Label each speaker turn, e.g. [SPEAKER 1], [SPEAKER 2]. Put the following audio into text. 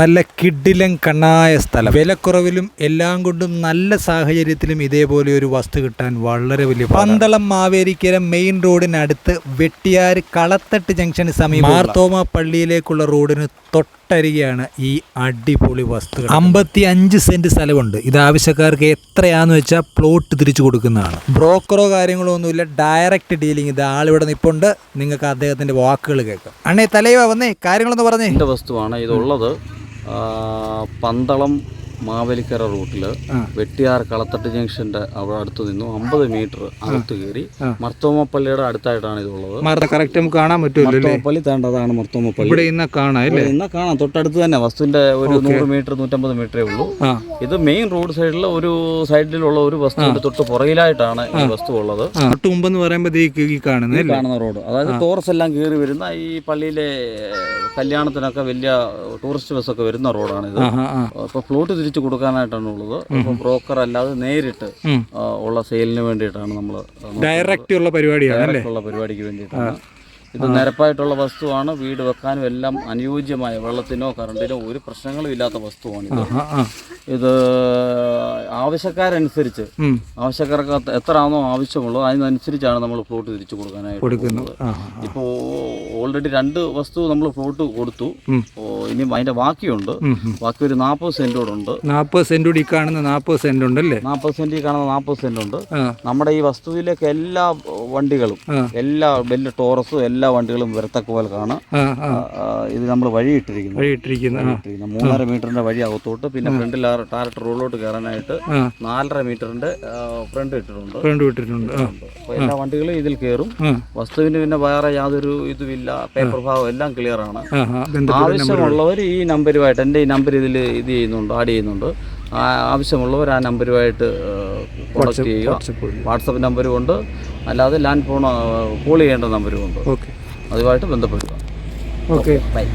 [SPEAKER 1] നല്ല കിഡിലം കണ്ണായ സ്ഥലം. വിലക്കുറവിലും എല്ലാം കൊണ്ടും നല്ല സാഹചര്യത്തിലും ഇതേപോലെ ഒരു വസ്തു കിട്ടാൻ വളരെ വലിയ പന്തളം മാവേലിക്കര മെയിൻ റോഡിനടുത്ത് വെട്ടിയാർ കളത്തട്ട് ജംഗ്ഷന് സമീപം മാർത്തോമ പള്ളിയിലേക്കുള്ള റോഡിന് തൊട്ടരികെയാണ് ഈ അടിപൊളി വസ്തു അമ്പത്തി അഞ്ച് സെന്റ് സ്ഥലമുണ്ട്. ഇത് ആവശ്യക്കാർക്ക് എത്രയാന്ന് വെച്ചാൽ പ്ലോട്ട് തിരിച്ചു കൊടുക്കുന്നതാണ്. ബ്രോക്കറോ കാര്യങ്ങളോ ഒന്നുമില്ല ഡയറക്റ്റ് ഡീലിംഗ്. ഇത് ആളിവിടെ നിപ്പുണ്ട്. നിങ്ങൾക്ക് അദ്ദേഹത്തിന്റെ വാക്കുകൾ കേൾക്കാം. അണ്ണേ തലയോ വന്നേ കാര്യങ്ങളൊന്ന് പറഞ്ഞേ.
[SPEAKER 2] എന്റെ വസ്തുവാണ് ഇതുള്ളത്. പന്തളം മാവേലിക്കര റൂട്ടിൽ വെട്ടിയാർ കളത്തട്ട് ജംഗ്ഷന്റെ അവിടെ അടുത്ത് നിന്നും അമ്പത് മീറ്റർ അകത്ത് കയറി. മർത്തോമപ്പള്ളിയുടെ അടുത്തായിട്ടാണ് ഇതുള്ളത്
[SPEAKER 1] കറക്റ്റ് നമുക്ക് കാണാൻ പറ്റുമല്ലോ
[SPEAKER 2] മർത്തോമപ്പള്ളി തേണ്ടതാണ് മർത്തോമപ്പള്ളി.
[SPEAKER 1] ഇവിടെ ഇന്ന് കാണാം
[SPEAKER 2] ഇന്ന് കാണാം. തൊട്ടടുത്ത് തന്നെ വസ്തുവിന്റെ ഒരു നൂറ് മീറ്റർ നൂറ്റമ്പത് മീറ്ററേ ഉള്ളൂ. ഇത് മെയിൻ റോഡ് സൈഡിൽ ഒരു സൈഡിലുള്ള ഒരു വസ്തുവിന്റെ തൊട്ട് പുറകിലായിട്ടാണ് ഈ വസ്തു ഉള്ളത്.
[SPEAKER 1] തൊട്ട് മുമ്പെന്ന് പറയുമ്പോഴത്തേക്ക് ഈ കാണുന്നത്
[SPEAKER 2] ഈ കാണുന്ന റോഡ്. അതായത് ടൂറിസ്റ്റ് എല്ലാം കയറി വരുന്ന ഈ പള്ളിയിലെ കല്യാണത്തിനൊക്കെ വലിയ ടൂറിസ്റ്റ് ബസ് ഒക്കെ വരുന്ന റോഡാണ് ഇത് അപ്പൊ പ്ലോട്ട് തിരിച്ചു കൊടുക്കാനായിട്ടാണ് ഉള്ളത് അപ്പോൾ ബ്രോക്കർ അല്ലാതെ നേരിട്ട് ഉള്ള സെയിലിന് വേണ്ടിയിട്ടാണ് നമ്മൾ
[SPEAKER 1] ഡയറക്റ്റ് ഉള്ള പരിപാടിയാണ്
[SPEAKER 2] ഉള്ള പരിപാടിക്ക് വേണ്ടിയിട്ടാണ്. ഇത് നിരപ്പായിട്ടുള്ള വസ്തുവാണ്. വീട് വെക്കാനും എല്ലാം അനുയോജ്യമായ വെള്ളത്തിനോ കറണ്ടിനോ ഒരു പ്രശ്നങ്ങളും ഇല്ലാത്ത വസ്തുവാണ്
[SPEAKER 1] ആ.
[SPEAKER 2] ഇത് ആവശ്യക്കാരനുസരിച്ച്. ആവശ്യക്കാർക്ക് എത്ര- എത്രയാണോ ആവശ്യമുള്ളത് അതിനനുസരിച്ചാണ് നമ്മൾ പ്ലോട്ട് തിരിച്ചു കൊടുക്കാനായിട്ട്
[SPEAKER 1] കൊടുക്കുന്നു
[SPEAKER 2] പോകുന്നത്.
[SPEAKER 1] ആ ആ,
[SPEAKER 2] ഇപ്പോൾ ഓൾറെഡി രണ്ട് വസ്തു നമ്മൾ പ്ലോട്ട് കൊടുത്തു. ഇനി അതിന്റെ ബാക്കിയുണ്ട്. ബാക്കി ഒരു നാൽപ്പത് സെന്റോട് ഉണ്ട്.
[SPEAKER 1] നാൽപ്പത് സെന്റ് ഈ കാണുന്ന നാൽപ്പത് സെന്റ് ഉണ്ട് അല്ലേ
[SPEAKER 2] നാൽപ്പത് സെന്റ് കാണുന്ന നാൽപ്പത് സെന്റ് ഉണ്ട് നമ്മുടെ ഈ വസ്തുവിലേക്ക് എല്ലാ വണ്ടികളും എല്ലാ വലിയ ടോറസും എല്ലാ വണ്ടികളും വരത്തക്ക പോലെ കാണാം. ഇത് നമ്മൾ വഴി ഇട്ടിരിക്കുന്നു. മൂന്നര മീറ്ററിന്റെ വഴി അകത്തോട്ട് പിന്നെ ഫ്രണ്ടിൽ ടാരറ്റ് റോഡിലോട്ട് കയറാനായിട്ട് നാലര മീറ്ററിന്റെ ഫ്രണ്ട് ഇട്ടിട്ടുണ്ട്.
[SPEAKER 1] ഫ്രണ്ട്
[SPEAKER 2] ഇട്ടിട്ടുണ്ട് എല്ലാ വണ്ടികളും ഇതിൽ കയറും. വസ്തുവിന് പിന്നെ വേറെ യാതൊരു ഇതുമില്ല. പേപ്പർ ഭാഗം എല്ലാം ക്ലിയർ ആണ്. ആവശ്യമുള്ളവർ ഈ നമ്പരുമായിട്ട് എന്റെ ഈ നമ്പർ ഇതിൽ ഇത് ചെയ്യുന്നുണ്ട് ആഡ് ചെയ്യുന്നുണ്ട്. ആവശ്യമുള്ളവർ ആ നമ്പരുമായിട്ട് കോൺടാക്ട് ചെയ്യുക. വാട്സപ്പ് നമ്പരും ഉണ്ട് അല്ലാതെ ലാൻഡ് ഫോൺ കോൾ ചെയ്യേണ്ട നമ്പരും ഉണ്ട്
[SPEAKER 1] ഓക്കെ.
[SPEAKER 2] അതുമായിട്ട് ബന്ധപ്പെടുക.
[SPEAKER 1] ഓക്കെ.
[SPEAKER 2] ബൈ.